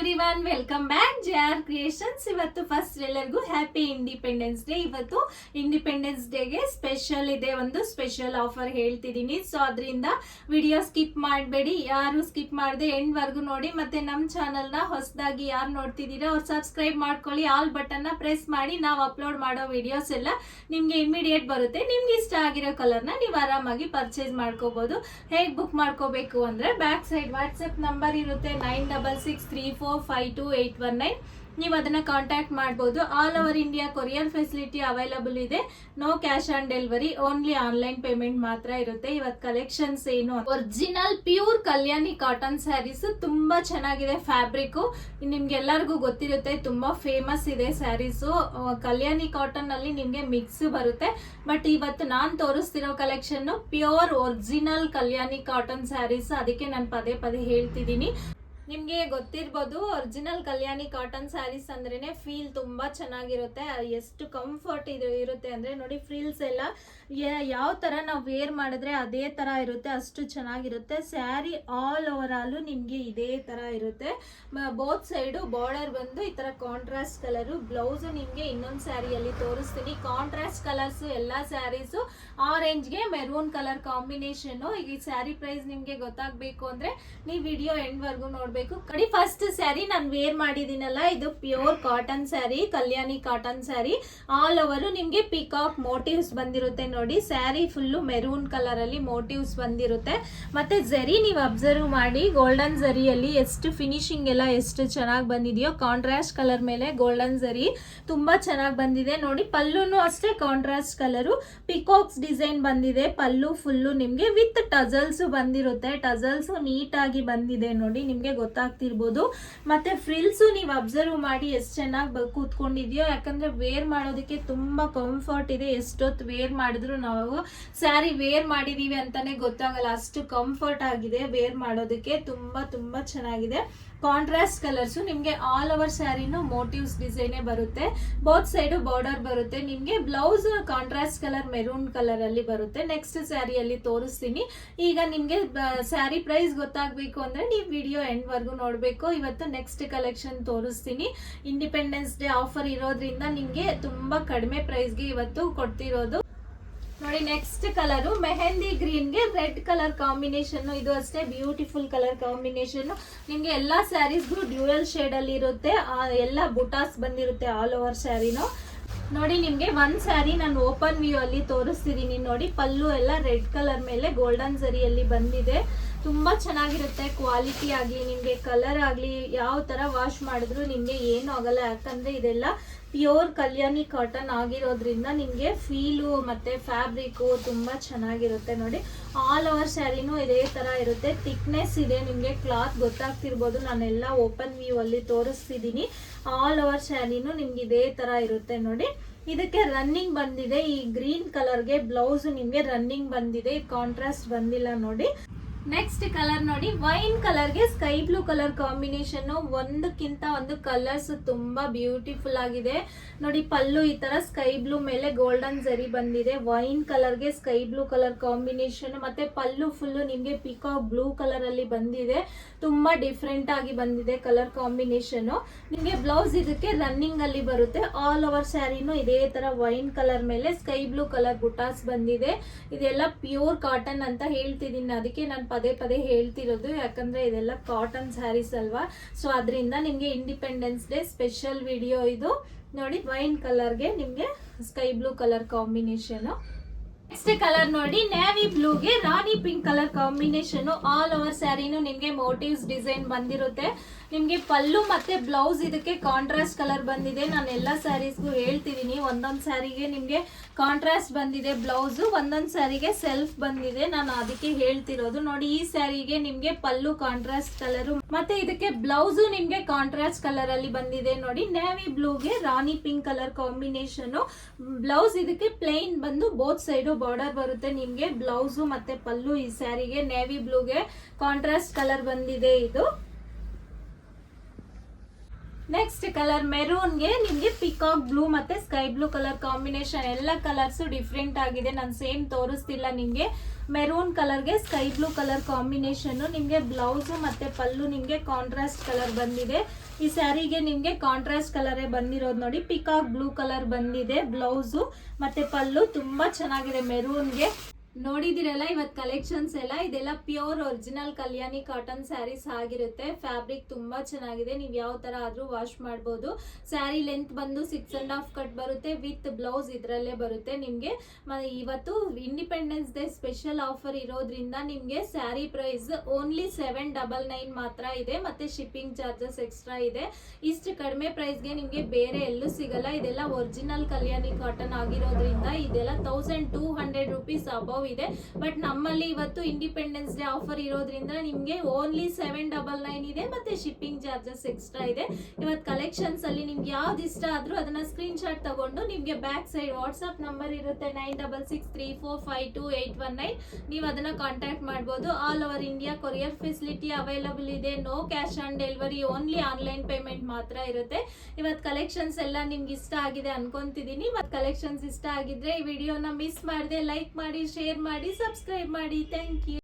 Everyone welcome back J R creations ಇವತ್ತು first ಎಲ್ಲರಿಗೂ happy independence day ಇವತ್ತು independence ಡೇಗೆ ಸ್ಪೆಷಲ್ ಇದೆ, ಒಂದು ಸ್ಪೆಷಲ್ ಆಫರ್ ಹೇಳ್ತಿದ್ದೀನಿ. ಸೊ ಅದರಿಂದ ವಿಡಿಯೋ ಸ್ಕಿಪ್ ಮಾಡಬೇಡಿ. ಯಾರು ಸ್ಕಿಪ್ ಮಾಡದೆ ಎಂಡ್ ವರ್ಗು ನೋಡಿ. ಮತ್ತೆ ನಮ್ಮ ಚಾನಲ್ನ ಹೊಸದಾಗಿ ಯಾರು ನೋಡ್ತಿದ್ದೀರಾ ಅವ್ರು ಸಬ್ಸ್ಕ್ರೈಬ್ ಮಾಡ್ಕೊಳ್ಳಿ. ಆಲ್ ಬಟನ್ನ ಪ್ರೆಸ್ ಮಾಡಿ. ನಾವು ಅಪ್ಲೋಡ್ ಮಾಡೋ ವಿಡಿಯೋಸ್ ಎಲ್ಲ ನಿಮಗೆ ಇಮಿಡಿಯೇಟ್ ಬರುತ್ತೆ. ನಿಮ್ಗೆ ಇಷ್ಟ ಆಗಿರೋ ಕಲರ್ನ ನೀವು ಆರಾಮಾಗಿ ಪರ್ಚೇಸ್ ಮಾಡ್ಕೋಬಹುದು ಹೇಗೆ ಬುಕ್ ಮಾಡ್ಕೋಬೇಕು ಅಂದ್ರೆ ಬ್ಯಾಕ್ ಸೈಡ್ ವಾಟ್ಸಪ್ ನಂಬರ್ ಇರುತ್ತೆ. Nine double six three four five two eight one nine ನೀವು ಅದನ್ನ ಕಾಂಟ್ಯಾಕ್ಟ್ ಮಾಡ್ಬೋದು. All over India courier facility available ಇದೆ. No cash on delivery only online payment ಮಾತ್ರ ಇರುತ್ತೆ. ಇವತ್ತು ಕಲೆಕ್ಷನ್ಸ್ ಏನು original pure Kalyani cotton saris ತುಂಬಾ ಚೆನ್ನಾಗಿದೆ ಫ್ಯಾಬ್ರಿಕ್ ನಿಮ್ಗೆ ಎಲ್ಲರಿಗೂ ಗೊತ್ತಿರುತ್ತೆ, ತುಂಬಾ ಫೇಮಸ್ ಇದೆ ಸ್ಯಾರೀಸು ಕಲ್ಯಾಣಿ ಕಾಟನ್ ಅಲ್ಲಿ ನಿಮ್ಗೆ ಮಿಕ್ಸ್ ಬರುತ್ತೆ. ಬಟ್ ಇವತ್ತು ನಾನ್ ತೋರಿಸ್ತಿರೋ collection pure original Kalyani cotton saris ಅದಕ್ಕೆ ನಾನು ಪದೇ ಪದೇ ಹೇಳ್ತಿದ್ದೀನಿ. ನಿಮ್ಗೆ ಗೊತ್ತಿರ್ಬೋದು ಒರಿಜಿನಲ್ ಕಲ್ಯಾಣಿ ಕಾಟನ್ ಸ್ಯಾರೀಸ್ ಅಂದ್ರೇನೆ ಫೀಲ್ ತುಂಬಾ ಚೆನ್ನಾಗಿರುತ್ತೆ. ಎಷ್ಟು ಕಂಫರ್ಟ್ ಇದು ಇರುತ್ತೆ ಅಂದ್ರೆ ನೋಡಿ ಫ್ರೀಲ್ಸ್ ಎಲ್ಲ ಯಾವ ತರ ನಾವು ವೇರ್ ಮಾಡಿದ್ರೆ ಅದೇ ತರ ಇರುತ್ತೆ, ಅಷ್ಟು ಚೆನ್ನಾಗಿರುತ್ತೆ. ಸ್ಯಾರಿ ಆಲ್ ಓವರ್ ಆಲು ನಿಮಗೆ ಇದೇ ತರ ಇರುತ್ತೆ. ಬೋತ್ ಸೈಡು ಬಾರ್ಡರ್ ಬಂದು ಈ ತರ ಕಾಂಟ್ರಾಸ್ಟ್ ಕಲರು ಬ್ಲೌಸ್ ನಿಮಗೆ ಇನ್ನೊಂದು ಸ್ಯಾರಿಯಲ್ಲಿ ತೋರಿಸ್ತೀನಿ. ಕಾಂಟ್ರಾಸ್ಟ್ ಕಲರ್ಸ್ ಎಲ್ಲಾ ಸ್ಯಾರೀಸು ಆರೆಂಜ್ಗೆ ಮೆರೂನ್ ಕಲರ್ ಕಾಂಬಿನೇಷನ್ ಈ ಸ್ಯಾರಿ ಪ್ರೈಸ್ ನಿಮ್ಗೆ ಗೊತ್ತಾಗ್ಬೇಕು ಅಂದ್ರೆ ನೀವು ವಿಡಿಯೋ ಎಂಡ್ ವರ್ಗು ನೋಡ್ಬೇಕು ಕಡಿ ಫಸ್ಟ್ ಸ್ಯಾರಿ ನಾನು ವೇರ್ ಮಾಡಿದ್ದೀನಲ್ಲ, ಇದು pure cotton sari Kalyani cotton sari all over ನಿಮಗೆ ಪಿಕಾಕ್ ಮೋಟಿವ್ಸ್ ಬಂದಿರುತ್ತೆ ನೋಡಿ. ಸ್ಯಾರಿ ಫುಲ್ಲು ಮೆರೂನ್ ಕಲರ್ ಅಲ್ಲಿ ಮೋಟಿವ್ಸ್ ಬಂದಿರುತ್ತೆ. ಮತ್ತೆ ಜರಿ ನೀವು ಅಬ್ಸರ್ವ್ ಮಾಡಿ ಗೋಲ್ಡನ್ ಝರಿಯಲ್ಲಿ ಎಷ್ಟು ಫಿನಿಶಿಂಗ್ ಎಲ್ಲ ಎಷ್ಟು ಚೆನ್ನಾಗಿ ಬಂದಿದೆಯೋ ಕಾಂಟ್ರಾಸ್ಟ್ ಕಲರ್ ಮೇಲೆ ಗೋಲ್ಡನ್ ಜರಿ ತುಂಬಾ ಚೆನ್ನಾಗಿ ಬಂದಿದೆ ನೋಡಿ. ಪಲ್ಲುನು ಅಷ್ಟೇ ಕಾಂಟ್ರಾಸ್ಟ್ ಕಲರು ಪಿಕಾಕ್ಸ್ ಡಿಸೈನ್ ಬಂದಿದೆ, ಪಲ್ಲು ಫುಲ್ಲು ನಿಮಗೆ ವಿತ್ ಟಜಲ್ಸ್ ಬಂದಿರುತ್ತೆ. ಟಜಲ್ಸ್ ನೀಟಾಗಿ ಬಂದಿದೆ ನೋಡಿ, ನಿಮ್ಗೆ ಗೊತ್ತಾಗ್ತಿರ್ಬೋದು. ಮತ್ತೆ ಫ್ರಿಲ್ಸು ನೀವು ಅಬ್ಸರ್ವ್ ಮಾಡಿ ಎಷ್ಟು ಚೆನ್ನಾಗಿ ಕೂತ್ಕೊಂಡಿದೆಯೋ, ಯಾಕಂದ್ರೆ ವೇರ್ ಮಾಡೋದಕ್ಕೆ ತುಂಬಾ ಕಂಫರ್ಟ್ ಇದೆ. ಎಷ್ಟೊತ್ತು ವೇರ್ ಮಾಡಿದ್ರು ನಾವು ಸ್ಯಾರಿ ವೇರ್ ಮಾಡಿದೀವಿ ಅಂತಾನೆ ಗೊತ್ತಾಗಲ್ಲ. ಅಷ್ಟು ಕಂಫರ್ಟ್ ಆಗಿದೆ ವೇರ್ ಮಾಡೋದಕ್ಕೆ. ತುಂಬಾ ತುಂಬಾ ಚೆನ್ನಾಗಿದೆ. ಕಾಂಟ್ರಾಸ್ಟ್ ಕಲರ್ಸ್ ನಿಮ್ಗೆ ಆಲ್ ಓವರ್ ಸ್ಯಾರಿನು ಮೋಟಿವ್ಸ್ ಡಿಸೈನೇ ಬರುತ್ತೆ. ಬೋತ್ ಸೈಡು ಬಾರ್ಡರ್ ಬರುತ್ತೆ. ನಿಮ್ಗೆ blouse contrast colour maroon colour ಅಲ್ಲಿ ಬರುತ್ತೆ. ನೆಕ್ಸ್ಟ್ ಸ್ಯಾರಿಯಲ್ಲಿ ತೋರಿಸ್ತೀನಿ. ಈಗ ನಿಮ್ಗೆ ಸ್ಯಾರಿ ಪ್ರೈಸ್ ಗೊತ್ತಾಗ್ಬೇಕು ಅಂದ್ರೆ ನೀವು ವಿಡಿಯೋ ಎಂಡ್ ವರ್ಗು ನೋಡಬೇಕು. ಇವತ್ತು ನೆಕ್ಸ್ಟ್ ಕಲೆಕ್ಷನ್ ತೋರಿಸ್ತೀನಿ. ಇಂಡಿಪೆಂಡೆನ್ಸ್ ಡೇ ಆಫರ್ ಇರೋದ್ರಿಂದ ನಿಮಗೆ ತುಂಬ ಕಡಿಮೆ ಪ್ರೈಸ್ಗೆ ಇವತ್ತು ಕೊಡ್ತಿರೋದು. ನೋಡಿ ನೆಕ್ಸ್ಟ್ ಕಲರು ಮೆಹಂದಿ ಗ್ರೀನ್ಗೆ ರೆಡ್ ಕಲರ್ ಕಾಂಬಿನೇಷನ್ ಇದು ಅಷ್ಟೇ ಬ್ಯೂಟಿಫುಲ್ ಕಲರ್ ಕಾಂಬಿನೇಷನ್ ನಿಮಗೆ ಎಲ್ಲಾ ಸ್ಯಾರೀಸ್ಗೂ ಡ್ಯೂಯಲ್ ಶೇಡ್ ಅಲ್ಲಿ ಇರುತ್ತೆ. ಎಲ್ಲ ಬುಟಾಸ್ ಬಂದಿರುತ್ತೆ ಆಲ್ ಓವರ್ ಸ್ಯಾರಿನೂ ನೋಡಿ, ನಿಮಗೆ ಒಂದು ಸ್ಯಾರಿ ನಾನು ಓಪನ್ ವ್ಯೂ ಅಲ್ಲಿ ತೋರಿಸ್ತಿದ್ದೀನಿ ನೋಡಿ, ಪಲ್ಲು ಎಲ್ಲ ರೆಡ್ ಕಲರ್ ಮೇಲೆ ಗೋಲ್ಡನ್ ಸರಿಯಲ್ಲಿ ಬಂದಿದೆ. ತುಂಬಾ ಚೆನ್ನಾಗಿರುತ್ತೆ ಕ್ವಾಲಿಟಿ ಆಗಲಿ, ನಿಮ್ಗೆ ಕಲರ್ ಆಗಲಿ, ಯಾವ ತರ ವಾಶ್ ಮಾಡಿದ್ರು ನಿಮ್ಗೆ ಏನು ಆಗಲ್ಲ. ಯಾಕಂದ್ರೆ ಇದೆಲ್ಲ ಪ್ಯೂರ್ ಕಲ್ಯಾಣಿ ಕಾಟನ್ ಆಗಿರೋದ್ರಿಂದ ನಿಮ್ಗೆ ಫೀಲು ಮತ್ತೆ ಫ್ಯಾಬ್ರಿಕ್ ತುಂಬಾ ಚೆನ್ನಾಗಿರುತ್ತೆ ನೋಡಿ. ಆಲ್ ಓವರ್ ಸ್ಯಾರಿನೂ ಇದೇ ತರ ಇರುತ್ತೆ. ಥಿಕ್ನೆಸ್ ಇದೆ, ನಿಮ್ಗೆ ಕ್ಲಾತ್ ಗೊತ್ತಾಗ್ತಿರ್ಬೋದು. ನಾನೆಲ್ಲ ಓಪನ್ ವ್ಯೂ ಅಲ್ಲಿ ತೋರಿಸ್ತಿದ್ದೀನಿ ಆಲ್ ಓವರ್ ಸ್ಯಾರಿನೂ ನಿಮ್ಗೆ ಇದೇ ತರ ಇರುತ್ತೆ ನೋಡಿ. ಇದಕ್ಕೆ ರನ್ನಿಂಗ್ ಬಂದಿದೆ. ಈ ಗ್ರೀನ್ ಕಲರ್ಗೆ ಬ್ಲೌಸ್ ನಿಮ್ಗೆ ರನ್ನಿಂಗ್ ಬಂದಿದೆ. ಕಾಂಟ್ರಾಸ್ಟ್ ಬಂದಿಲ್ಲ ನೋಡಿ. ನೆಕ್ಸ್ಟ್ ಕಲರ್ ನೋಡಿ ವೈನ್ ಕಲರ್ಗೆ ಸ್ಕೈ ಬ್ಲೂ ಕಲರ್ ಕಾಂಬಿನೇಷನ್ ಒಂದಕ್ಕಿಂತ ಒಂದು ಕಲರ್ಸ್ ತುಂಬಾ ಬ್ಯೂಟಿಫುಲ್ ಆಗಿದೆ. ನೋಡಿ, ಪಲ್ಲು ಈ ತರ ಸ್ಕೈ ಬ್ಲೂ ಮೇಲೆ ಗೋಲ್ಡನ್ ಜರಿ ಬಂದಿದೆ. ವೈನ್ ಕಲರ್ಗೆ ಸ್ಕೈ ಬ್ಲೂ ಕಲರ್ ಕಾಂಬಿನೇಷನ್ ಮತ್ತೆ ಪಲ್ಲು ಫುಲ್ಲು ನಿಮ್ಗೆ ಪಿಕಾಕ್ ಬ್ಲೂ ಕಲರ್ ಅಲ್ಲಿ ಬಂದಿದೆ. ತುಂಬಾ ಡಿಫ್ರೆಂಟ್ ಆಗಿ ಬಂದಿದೆ ಕಲರ್ ಕಾಂಬಿನೇಷನ್ ನಿಮ್ಗೆ ಬ್ಲೌಸ್ ಇದಕ್ಕೆ ರನ್ನಿಂಗ್ ಅಲ್ಲಿ ಬರುತ್ತೆ. ಆಲ್ ಓವರ್ ಸ್ಯಾರಿನೂ ಇದೇ ತರ ವೈನ್ ಕಲರ್ ಮೇಲೆ ಸ್ಕೈ ಬ್ಲೂ ಕಲರ್ ಬುಟಾಸ್ ಬಂದಿದೆ. ಇದೆಲ್ಲ ಪ್ಯೂರ್ ಕಾಟನ್ ಅಂತ ಹೇಳ್ತಿದ್ದೀನಿ. ಅದಕ್ಕೆ ನಾನು ಪದೇ ಪದೇ ಹೇಳ್ತಿರೋದು, ಯಾಕಂದ್ರೆ ಇದೆಲ್ಲ ಕಾಟನ್ ಸ್ಯಾರೀಸ್ ಅಲ್ವಾ? ಸೊ ಅದರಿಂದ ನಿಮ್ಗೆ ಇಂಡಿಪೆಂಡೆನ್ಸ್ ಡೇ ಸ್ಪೆಷಲ್ ವಿಡಿಯೋ ಇದು. ನೋಡಿ ವೈನ್ ಕಲರ್ಗೆ ನಿಮ್ಗೆ sky blue colour combination next colour ನೋಡಿ navy ಬ್ಲೂಗೆ rani pink colour combination all over ಸ್ಯಾರಿನು ನಿಮ್ಗೆ ಮೋಟಿವ್ಸ್ ಡಿಸೈನ್ ಬಂದಿರುತ್ತೆ. ನಿಮ್ಗೆ ಪಲ್ಲು ಮತ್ತೆ ಬ್ಲೌಸ್ ಇದಕ್ಕೆ ಕಾಂಟ್ರಾಸ್ಟ್ ಕಲರ್ ಬಂದಿದೆ. ನಾನು ಎಲ್ಲ ಸ್ಯಾರೀಸ್ಗೂ ಹೇಳ್ತಿದ್ದೀನಿ ಒಂದೊಂದು ಸ್ಯಾರಿಗೆ ನಿಮ್ಗೆ ಕಾಂಟ್ರಾಸ್ಟ್ ಬಂದಿದೆ ಬ್ಲೌಸ್ ಒಂದೊಂದು ಸ್ಯಾರಿಗೆ ಸೆಲ್ಫ್ ಬಂದಿದೆ. ನಾನು ಅದಕ್ಕೆ ಹೇಳ್ತಿರೋದು. ನೋಡಿ, ಈ ಸ್ಯಾರಿಗೆ ನಿಮ್ಗೆ ಪಲ್ಲು ಕಾಂಟ್ರಾಸ್ಟ್ ಕಲರು ಮತ್ತೆ ಇದಕ್ಕೆ ಬ್ಲೌಸು ನಿಮ್ಗೆ ಕಾಂಟ್ರಾಸ್ಟ್ ಕಲರ್ ಅಲ್ಲಿ ಬಂದಿದೆ. ನೋಡಿ navy ಬ್ಲೂಗೆ rani pink colour combination blouse ಇದಕ್ಕೆ ಪ್ಲೈನ್ ಬಂದು ಬೋತ್ ಸೈಡು ಬಾರ್ಡರ್ ಬರುತ್ತೆ. ನಿಮ್ಗೆ ಬ್ಲೌಸು ಮತ್ತೆ ಪಲ್ಲು ಈ ಸ್ಯಾರಿಗೆ ನೇವಿ ಬ್ಲೂಗೆ ಕಾಂಟ್ರಾಸ್ಟ್ ಕಲರ್ ಬಂದಿದೆ ಇದು. ನೆಕ್ಸ್ಟ್ ಕಲರ್ ಮೆರೂನ್ಗೆ ನಿಮಗೆ ಪಿಕಾಕ್ ಬ್ಲೂ ಮತ್ತೆ ಸ್ಕೈ ಬ್ಲೂ ಕಲರ್ ಕಾಂಬಿನೇಷನ್ ಎಲ್ಲ ಕಲರ್ಸ್ ಡಿಫ್ರೆಂಟ್ ಆಗಿದೆ. ನಾನು ಸೇಮ್ ತೋರಿಸ್ತಿಲ್ಲ ನಿಮಗೆ. Maroon ಕಲರ್ಗೆ sky blue colour combination ನಿಮಗೆ ಬ್ಲೌಸು ಮತ್ತೆ ಪಲ್ಲು ನಿಮಗೆ ಕಾಂಟ್ರಾಸ್ಟ್ ಕಲರ್ ಬಂದಿದೆ. ಈ ಸ್ಯಾರಿಗೆ ನಿಮಗೆ ಕಾಂಟ್ರಾಸ್ಟ್ ಕಲರೇ ಬಂದಿರೋದು ನೋಡಿ ಪಿಕಾಕ್ ಬ್ಲೂ ಕಲರ್ ಬಂದಿದೆ ಬ್ಲೌಸು ಮತ್ತೆ ಪಲ್ಲು ತುಂಬಾ ಚೆನ್ನಾಗಿದೆ ಮೆರೂನ್ಗೆ ನೋಡಿದಿರಲ್ಲ ಇವತ್ತು ಕಲೆಕ್ಷನ್ಸ್ ಎಲ್ಲ, ಇದೆಲ್ಲ pure original Kalyani cotton saris ಆಗಿರುತ್ತೆ. ಫ್ಯಾಬ್ರಿಕ್ ತುಂಬಾ ಚೆನ್ನಾಗಿದೆ. ನೀವು ಯಾವ ತರ ಆದ್ರೂ ವಾಶ್ ಮಾಡ್ಬೋದು. ಸ್ಯಾರಿ ಲೆಂತ್ ಬಂದು ಸಿಕ್ಸ್ ಅಂಡ್ ಹಾಫ್ ಕಟ್ ಬರುತ್ತೆ. ವಿತ್ ಬ್ಲೌಸ್ ಇದರಲ್ಲೇ ಬರುತ್ತೆ ನಿಮಗೆ. ಇವತ್ತು ಇಂಡಿಪೆಂಡೆನ್ಸ್ ಡೇ ಸ್ಪೆಷಲ್ ಆಫರ್ ಇರೋದ್ರಿಂದ ನಿಮಗೆ sari price only seven double nine ಮಾತ್ರ ಇದೆ. ಮತ್ತೆ ಶಿಪ್ಪಿಂಗ್ ಚಾರ್ಜಸ್ ಎಕ್ಸ್ಟ್ರಾ ಇದೆ. ಇಷ್ಟು ಕಡಿಮೆ ಪ್ರೈಸ್ಗೆ ನಿಮಗೆ ಬೇರೆ ಎಲ್ಲೂ ಸಿಗಲ್ಲ. ಇದೆಲ್ಲ ಒರಿಜಿನಲ್ ಕಲ್ಯಾಣಿ ಕಾಟನ್ ಆಗಿರೋದ್ರಿಂದ ಇದೆಲ್ಲ thousand two hundred rupees above ಇದೆ. ಬಟ್ ನಮ್ಮಲ್ಲಿ ಇವತ್ತು ಇಂಡಿಪೆಂಡೆನ್ಸ್ ಡೇ ಆಫರ್ ಇರೋದ್ರಿಂದ ನಿಮಗೆ ಓನ್ಲಿ ಸೆವೆನ್ ಡಬಲ್ ನೈನ್ ಇದೆ ಮತ್ತೆ ಶಿಪ್ಪಿಂಗ್ ಚಾರ್ಜಸ್ ಎಕ್ಸ್ಟ್ರಾ ಇದೆ. ಇವತ್ತು ಕಲೆಕ್ಷನ್ಸ್ ಅಲ್ಲಿ ನಿಮ್ಗೆ ಯಾವ್ದು ಇಷ್ಟ ಆದ್ರೂ ಅದನ್ನ ಸ್ಕ್ರೀನ್ ಶಾಟ್ ತಗೊಂಡು ನಿಮ್ಗೆ ಬ್ಯಾಕ್ ಸೈಡ್ ವಾಟ್ಸ್ಆಪ್ ನಂಬರ್ ಇರುತ್ತೆ nine double six three four five two eight one nine ನೀವು ಅದನ್ನ ಕಾಂಟ್ಯಾಕ್ಟ್ ಮಾಡ್ಬೋದು. All over India courier facility available ಇದೆ. No cash on delivery only online payment ಮಾತ್ರ ಇರುತ್ತೆ. ಇವತ್ತು ಕಲೆಕ್ಷನ್ಸ್ ಎಲ್ಲ ನಿಮ್ಗೆ ಇಷ್ಟ ಆಗಿದೆ ಅನ್ಕೊಂತಿದೀನಿ. ಮತ್ತು ಕಲೆಕ್ಷನ್ಸ್ ಇಷ್ಟ ಆಗಿದ್ರೆ ಈ ವಿಡಿಯೋನ ಮಿಸ್ ಮಾಡಿದೆ ಲೈಕ್ ಮಾಡಿ ಶೇರ್ ಮಾಡಿ ಸಬ್ಸ್ಕ್ರೈಬ್ ಮಾಡಿ. Thank you